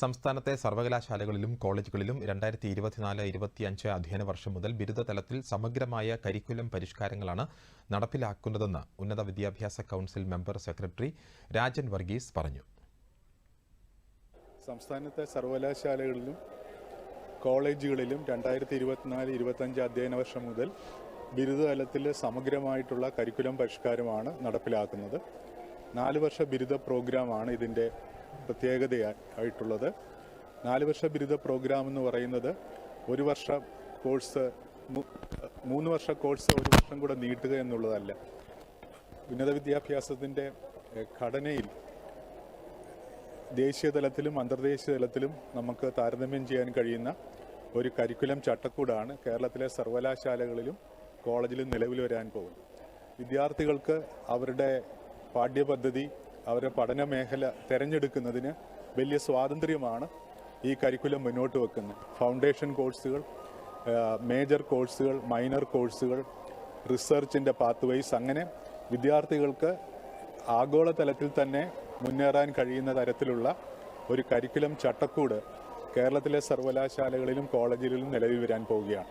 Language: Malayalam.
സംസ്ഥാനത്തെ സർവകലാശാലകളിലും കോളേജുകളിലും രണ്ടായിരത്തി ഇരുപത്തിനാല് ഇരുപത്തിയഞ്ച് അധ്യയന വർഷം മുതൽ ബിരുദതലത്തിൽ സമഗ്രമായ കരിക്കുലം പരിഷ്കാരങ്ങളാണ് നടപ്പിലാക്കുന്നതെന്ന് ഉന്നത വിദ്യാഭ്യാസ council member secretary Rajan Varghese പറഞ്ഞു. സംസ്ഥാനത്തെ സർവകലാശാലകളിലും കോളേജുകളിലും രണ്ടായിരത്തി ഇരുപത്തിനാല് ഇരുപത്തഞ്ച് അധ്യയന വർഷം മുതൽ ബിരുദതലത്തിൽ സമഗ്രമായിട്ടുള്ള കരിക്കുലം പരിഷ്കാരമാണ് നടപ്പിലാക്കുന്നത്. നാല് വർഷ ബിരുദ പ്രോഗ്രാമാണ് ഇതിന്റെ പ്രത്യേകതയായിട്ടുള്ളത്. നാല് വർഷ ബിരുദ പ്രോഗ്രാം എന്ന് പറയുന്നത് ഒരു വർഷ കോഴ്സ് മൂന്ന് വർഷ കോഴ്സ് ഒരു വർഷം കൂടെ നീട്ടുക എന്നുള്ളതല്ല. ഉന്നത വിദ്യാഭ്യാസത്തിന്റെ ഘടനയിൽ ദേശീയ തലത്തിലും അന്തർദേശീയ തലത്തിലും നമുക്ക് താരതമ്യം ചെയ്യാൻ കഴിയുന്ന ഒരു കരിക്കുലം ചട്ടക്കൂടാണ് കേരളത്തിലെ സർവകലാശാലകളിലും കോളേജിലും നിലവിൽ വരാൻ പോകുന്നത്. വിദ്യാർത്ഥികൾക്ക് അവരുടെ പാഠ്യപദ്ധതി അവരുടെ പഠന മേഖല തിരഞ്ഞെടുക്കുന്നതിന് വലിയ സ്വാതന്ത്ര്യമാണ് ഈ കരിക്കുലം മുന്നോട്ട് വെക്കുന്നത്. ഫൗണ്ടേഷൻ കോഴ്സുകൾ മേജർ കോഴ്സുകൾ മൈനർ കോഴ്സുകൾ റിസർച്ചിന്റെ പാത്ത് വൈസ് അങ്ങനെ വിദ്യാർത്ഥികൾക്ക് ആഗോളതലത്തിൽ തന്നെ മുന്നേറാൻ കഴിയുന്ന തരത്തിലുള്ള ഒരു കരിക്കുലം ചട്ടക്കൂട് കേരളത്തിലെ സർവകലാശാലകളിലും കോളേജുകളിലും നിലവിൽ വരാൻ പോവുകയാണ്.